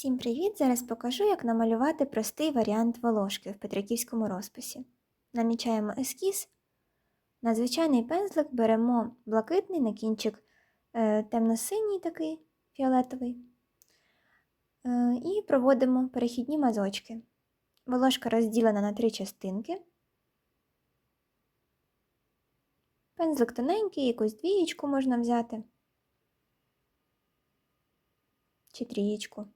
Всім привіт! Зараз покажу, як намалювати простий варіант волошки в петриківському розписі. Намічаємо ескіз. На звичайний пензлик беремо блакитний на кінчик е, темно-синій такий фіолетовий. Е, і проводимо перехідні мазочки. Волошка розділена на три частинки. Пензлик тоненький, якусь двієчку можна взяти. Чи трієчку.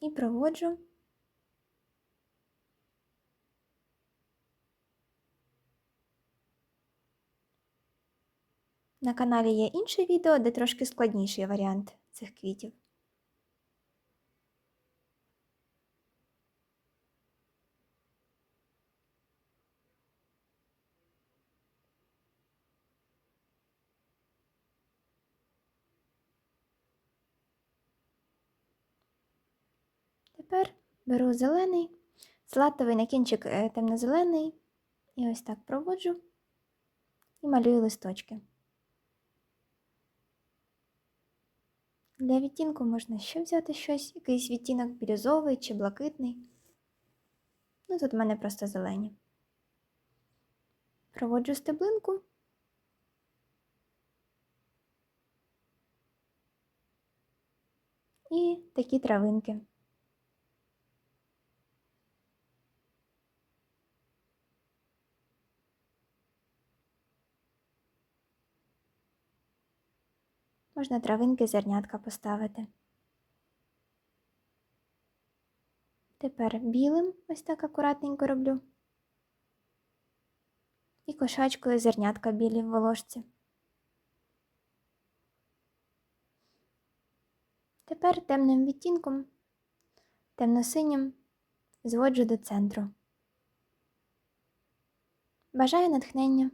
І проводжу. На каналі є інше відео, де трошки складніший варіант цих квітів. Тепер беру зелений, салатовий на кінчик е, темно-зелений і ось так проводжу і малюю листочки. Для відтінку можна ще взяти щось, якийсь відтінок бірюзовий чи блакитний. Ну, тут в мене просто зелені. Проводжу стеблинку. І такі травинки. Можна травинки зернятка поставити. Тепер білим ось так акуратненько роблю. І кошачкою зернятка білі в волошці. Тепер темним відтінком, темно-синім зводжу до центру. Бажаю натхнення!